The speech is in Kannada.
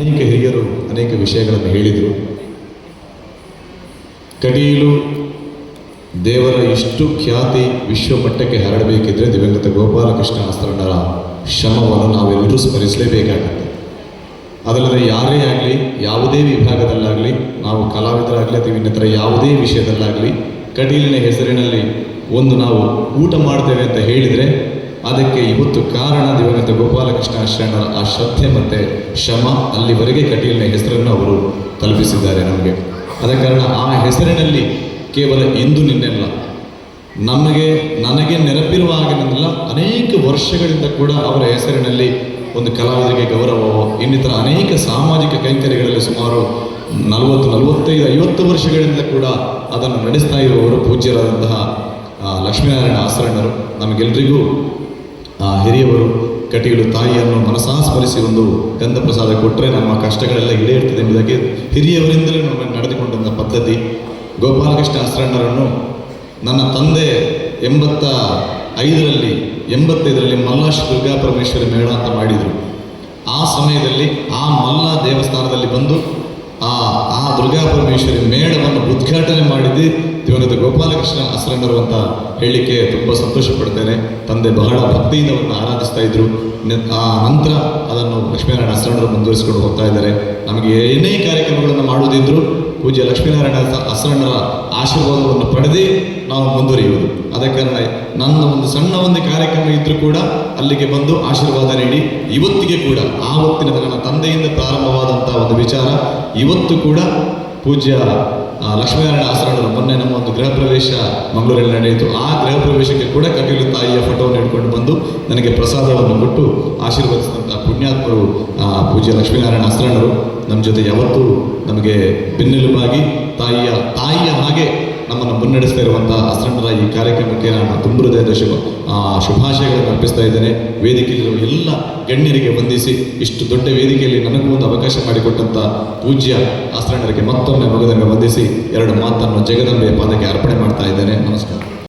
ಅನೇಕ ಹಿರಿಯರು ಅನೇಕ ವಿಷಯಗಳನ್ನು ಹೇಳಿದರು. ಕಟೀಲು ದೇವರ ಇಷ್ಟು ಖ್ಯಾತಿ ವಿಶ್ವಮಟ್ಟಕ್ಕೆ ಹರಡಬೇಕಿದ್ರೆ ದಿವಂಗತ ಗೋಪಾಲಕೃಷ್ಣ ಆಸ್ತ್ರಣ್ಣರ ಶ್ರಮವನ್ನು ನಾವೆಲ್ಲರೂ ಸ್ಮರಿಸಲೇಬೇಕಾಗುತ್ತೆ. ಅದಲ್ಲದೆ ಯಾರೇ ಆಗಲಿ, ಯಾವುದೇ ವಿಭಾಗದಲ್ಲಾಗಲಿ, ನಾವು ಕಲಾವಿದರಾಗಲಿ ಅಥವಾ ಇನ್ನಿತರ ಯಾವುದೇ ವಿಷಯದಲ್ಲಾಗಲಿ ಕಟೀಲಿನ ಹೆಸರಿನಲ್ಲಿ ಒಂದು ನಾವು ಊಟ ಮಾಡ್ತೇವೆ ಅಂತ ಹೇಳಿದರೆ ಅದಕ್ಕೆ ಇವತ್ತು ಕಾರಣ ದಿವಂಗತ ಗೋಪಾಲಕೃಷ್ಣ ಶರಣರ ಆ ಶ್ರದ್ಧೆ ಮತ್ತು ಶ್ರಮ ಅಲ್ಲಿವರೆಗೆ ಕಟೀಲಿನ ಹೆಸರನ್ನು ಅವರು ತಲುಪಿಸಿದ್ದಾರೆ ನಮಗೆ. ಅದ ಕಾರಣ ಆ ಹೆಸರಿನಲ್ಲಿ ಕೇವಲ ಇಂದು ನಿನ್ನೆಲ್ಲ ನಮಗೆ, ನನಗೆ ನೆನಪಿರುವ ಹಾಗೆಲ್ಲ ಅನೇಕ ವರ್ಷಗಳಿಂದ ಕೂಡ ಅವರ ಹೆಸರಿನಲ್ಲಿ ಒಂದು ಕಲಾವಿದರಿಗೆ ಗೌರವವೋ ಇನ್ನಿತರ ಅನೇಕ ಸಾಮಾಜಿಕ ಕೈಂಕರ್ಯಗಳಲ್ಲಿ ಸುಮಾರು ನಲವತ್ತು, ನಲವತ್ತೈದು, ಐವತ್ತು ವರ್ಷಗಳಿಂದ ಕೂಡ ಅದನ್ನು ನಡೆಸ್ತಾ ಇರುವವರು ಪೂಜ್ಯರಾದಂತಹ ಲಕ್ಷ್ಮೀನಾರಾಯಣ ಆಸರಣರು ನಮಗೆಲ್ಲರಿಗೂ ಆ, ಹಿರಿಯವರು, ಕಟಿಗಳು, ತಾಯಿಯನ್ನು ಮನಸಾ ಸ್ಮರಿಸಿ ಒಂದು ಗಂಧ ಪ್ರಸಾದ ಕೊಟ್ಟರೆ ನಮ್ಮ ಕಷ್ಟಗಳೆಲ್ಲ ಈಡೇರ್ತದೆ ಎಂಬುದಾಗಿ ಹಿರಿಯವರಿಂದಲೇ ನಮಗೆ ನಡೆದುಕೊಂಡಂಥ ಪದ್ಧತಿ. ಗೋಪಾಲಕೃಷ್ಣ ಆಸರಣರನ್ನು ನನ್ನ ತಂದೆ ಎಂಬತ್ತ ಐದರಲ್ಲಿ, ಎಂಬತ್ತೈದರಲ್ಲಿ ಮಲ್ಲಾಶ್ ದುರ್ಗಾ ಪರಮೇಶ್ವರಿ ಮೇಳ ಅಂತ ಮಾಡಿದರು. ಆ ಸಮಯದಲ್ಲಿ ಆ ಮಲ್ಲ ದೇವಸ್ಥಾನದಲ್ಲಿ ಬಂದು, ಆ ಆ ದುರ್ಗಾ ಪರಮೇಶ್ವರಿ ಉದ್ಘಾಟನೆ ಮಾಡಿದ್ದು ದಿವಂಗತ ಗೋಪಾಲಕೃಷ್ಣ ಆಶ್ರಮರು ಅಂತ ಹೇಳಲಿಕ್ಕೆ ತುಂಬ ಸಂತೋಷ ಪಡ್ತೇನೆ. ತಂದೆ ಬಹಳ ಭಕ್ತಿಯಿಂದ ಅವರನ್ನು ಆರಾಧಿಸ್ತಾ ಇದ್ರು. ಆ ನಂತರ ಅದನ್ನು ಲಕ್ಷ್ಮೀನಾರಾಯಣ ಆಶ್ರಮರು ಮುಂದುವರಿಸಿಕೊಂಡು ಹೋಗ್ತಾ ಇದ್ದಾರೆ. ನಮಗೆ ಏನೇ ಕಾರ್ಯಕ್ರಮಗಳನ್ನು ಮಾಡುವುದಿದ್ರು ಪೂಜ್ಯ ಲಕ್ಷ್ಮೀನಾರಾಯಣ ಆಶ್ರಮರ ಆಶೀರ್ವಾದವನ್ನು ಪಡೆದೇ ನಾವು ಮುಂದುವರಿಯುವುದು. ಅದ ಕಾರಣ ನನ್ನ ಒಂದು ಸಣ್ಣ ಒಂದು ಕಾರ್ಯಕ್ರಮ ಇದ್ರೂ ಕೂಡ ಅಲ್ಲಿಗೆ ಬಂದು ಆಶೀರ್ವಾದ ನೀಡಿ ಇವತ್ತಿಗೆ ಕೂಡ ಆ ಹೊತ್ತಿನ ನನ್ನ ತಂದೆಯಿಂದ ಪ್ರಾರಂಭವಾದಂಥ ಒಂದು ವಿಚಾರ ಇವತ್ತು ಕೂಡ ಪೂಜ್ಯ ಲಕ್ಷ್ಮೀನಾರಾಯಣ ಆಸರಣರು ಮೊನ್ನೆ ನಮ್ಮ ಒಂದು ಗೃಹ ಪ್ರವೇಶ ಮಂಗಳೂರಲ್ಲಿ ನಡೆಯಿತು. ಆ ಗೃಹ ಪ್ರವೇಶಕ್ಕೆ ಕೂಡ ಕಟೀಲು ತಾಯಿಯ ಫೋಟೋವನ್ನು ಇಟ್ಕೊಂಡು ಬಂದು ನನಗೆ ಪ್ರಸಾದವನ್ನು ಕೊಟ್ಟು ಆಶೀರ್ವದಿಸಿದಂಥ ಪುಣ್ಯಾತ್ಮರು ಪೂಜ್ಯ ಲಕ್ಷ್ಮೀನಾರಾಯಣ ಆಸರಣರು. ನಮ್ಮ ಜೊತೆ ಯಾವತ್ತೂ ನಮಗೆ ಬೆನ್ನೆಲುಬಾಗಿ ತಾಯಿಯ ತಾಯಿಯ ಹಾಗೆ ನಮ್ಮನ್ನು ಮುನ್ನಡೆಸ್ತಾ ಇರುವಂಥ ಅಸರಣರ ಈ ಕಾರ್ಯಕ್ರಮಕ್ಕೆ ನಾನು ತುಂಬ ಹೃದಯದ ಶುಭ ಶುಭಾಶಯಗಳನ್ನು ಅರ್ಪಿಸ್ತಾ ಇದ್ದೇನೆ. ವೇದಿಕೆಯಲ್ಲಿರುವ ಎಲ್ಲ ಗಣ್ಯರಿಗೆ ವಂದಿಸಿ ಇಷ್ಟು ದೊಡ್ಡ ವೇದಿಕೆಯಲ್ಲಿ ನನಗೂ ಒಂದು ಅವಕಾಶ ಮಾಡಿಕೊಟ್ಟಂಥ ಪೂಜ್ಯ ಆಸರಣರಿಗೆ ಮತ್ತೊಮ್ಮೆ ಮಗದನ್ನು ವಂದಿಸಿ ಎರಡು ಮಾತನ್ನು ಜಗದಂಬೆಯ ಪಾದಕ್ಕೆ ಅರ್ಪಣೆ ಮಾಡ್ತಾ ಇದ್ದೇನೆ. ನಮಸ್ಕಾರ.